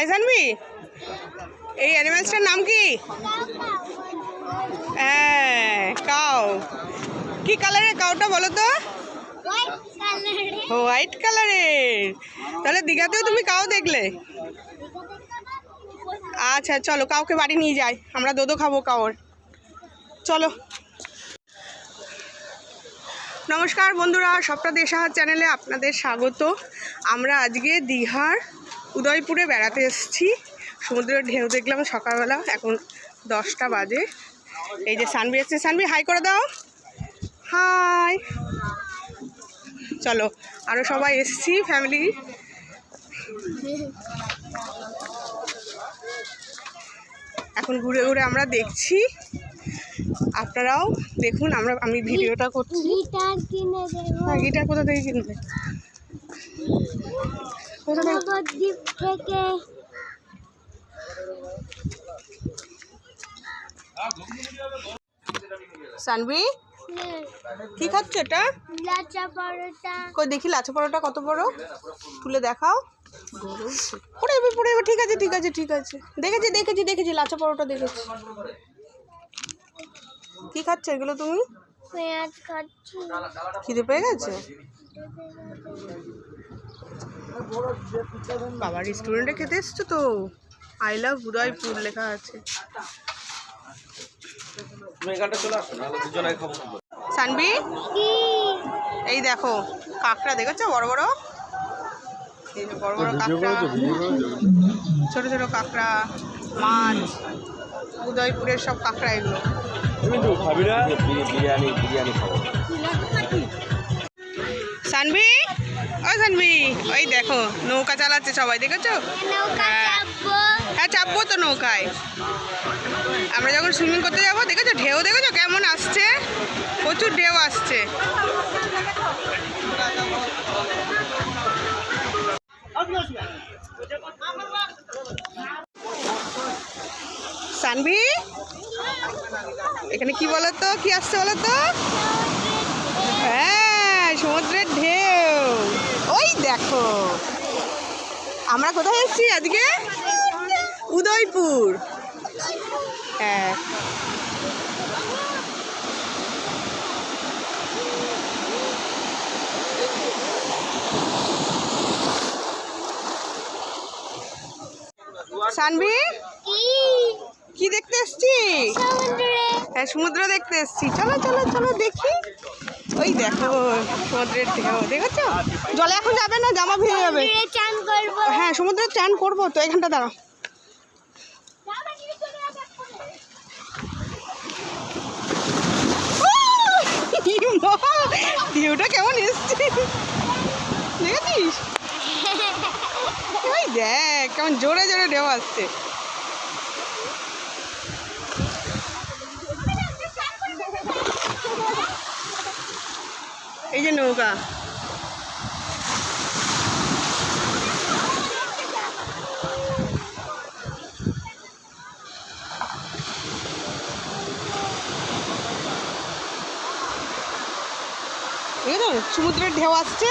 এই জানবি? এই অ্যানিমেলসটার নাম কি? হ্যাঁ কাউ কি কালারের কাউটা বলো তো। হোয়াইট কালারের তাহলে দীঘাতেও তুমি কাউ দেখলে। আচ্ছা চলো, কাউকে বাড়ি নিয়ে যাই। আমরা দোদো খাব কাউর চলো। নমস্কার বন্ধুরা সবটা দেশাহার চ্যানেলে আপনাদের স্বাগত। আমরা আজকে দীঘার উদয়পুরে বেড়াতে এসেছি। সমুদ্রের ঢেউ দেখলাম সকালবেলা এখন দশটা বাজে। এই যে সানবি এসছে। সানবি হাই করে দাও। হাই চলো আরও সবাই এসছি ফ্যামিলি এখন ঘুরে ঘুরে আমরা দেখছি। আপনারাও দেখুন আমরা আমি ভিডিওটা করছি। গিটার হ্যাঁ কোথা থেকে কিনবে? নবদ্বীপ থেকে সানবি? কি খাচ্ছ এটা? লাচা পরোটা কই দেখি লাচা পরোটা কত বড়? তুলে দেখাও। পড়ে যাবে পড়ে যাবে। ঠিক আছে ঠিক আছে ঠিক আছে। দেখেছি দেখেছি দেখেছি লাচা পরোটা দেখেছি। কি খাচ্ছ এগুলো তুমি? পেঁয়াজ খাচ্ছি। খিদে পেয়ে গেছে? বাবা রেস্টুরেন্টে খেতে এসছো তো? আই লাভ উদয়পুর লেখা আছে। সানবি? এই দেখো কাঁকড়া দেখেছ? বড় বড়? বড় বড় কাঁকড়া। ছোট ছোট কাঁকড়া মাছ উদয়পুরের সব কাঁকড়া এগুলো। তুমি তো খাবি না? বিরিয়ানি বিরিয়ানি খাব। সানবি ওই সানবি ওই দেখো নৌকা চালাচ্ছে সবাই দেখেছ? হ্যাঁ। চাপবো। হ্যাঁ চাপবো তো নৌকায়। আমরা যখন সুইমিং করতে যাব দেখেছ? ঢেউ দেখেছ? কেমন আসছে? প্রচুর ঢেউ আসছে। সানভি? এখানে কি বলো তো কি আসছে বলো তো হ্যাঁ সমুদ্রের ঢেউ ওই দেখো আমরা কোথায় এসেছি আজকে? উদয়পুর। হ্যাঁ। সানভি? কি? কি দেখতে এসছি হ্যাঁ সমুদ্র দেখতে এসছি চলো চলো চলো দেখি। ওই দেখো সমুদ্রের ঢেউ দেখেছ? জলে এখন যাবে না জামা ভিজে যাবে। হ্যাঁ সমুদ্রে চান করব তো এখানটা দাঁড়াও। ভিউটা কেমন এসছে। দেখেছিস? দেখ কেমন জোরে জোরে ঢেউ আসছে। যে নৌকা সমুদ্রের ঢেউ আসছে।